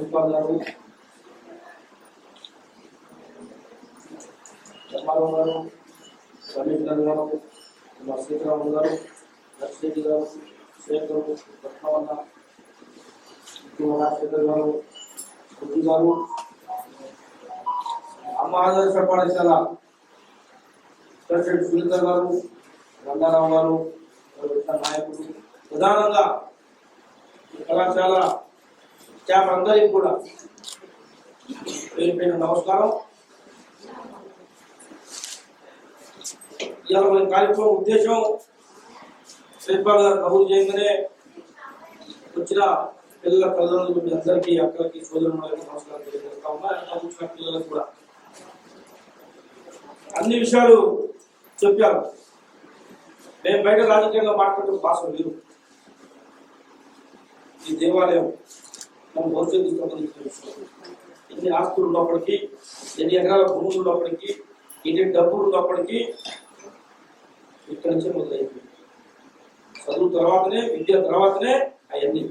Principal గారు ధర్మారావు గారు commissioner గారు మా సీతారామన్ గారు నర్సిరెడ్డి గారు శేఖర్ రత్నవన్న రాజశేఖర్ గారు బుద్ధి గారు. అమ్మ ఆదర్శ పాఠశాల ప్రెసిడెంట్ సునీత గారు రంగారావు గారు ఇతర నాయకులు ప్రధానంగా కళాశాల స్టాఫ్ అందరికి కూడా పేరు పేరు నమస్కారం. ఇవాళ మన కార్యక్రమం ఉద్దేశం ప్రిన్సిపాల్ గారు కబురు చేయగానే వచ్చిన పిల్లల తల్లిదండ్రులు మీ అందరికీ అక్కడికి సోదరులకి నమస్కారం తెలియజేస్తా ఉన్నా. వచ్చిన పిల్లలకు కూడా అన్ని విషయాలు చెప్పారు. మేము బయట రాజకీయంగా మాట్లాడుతున్న భాష మీరు ఈ దేవాలయం మన భవిష్యత్తు సంబంధించిన ఎన్ని ఆస్తులు ఉన్నప్పటికీ ఎన్ని ఎకరాల భూములు ఉన్నప్పటికీ ఎన్ని డబ్బులు ఉన్నప్పటికీ ఇక్కడి నుంచే మొదలైంది. చదువు తర్వాతనే విద్య తర్వాతనే అవన్నీ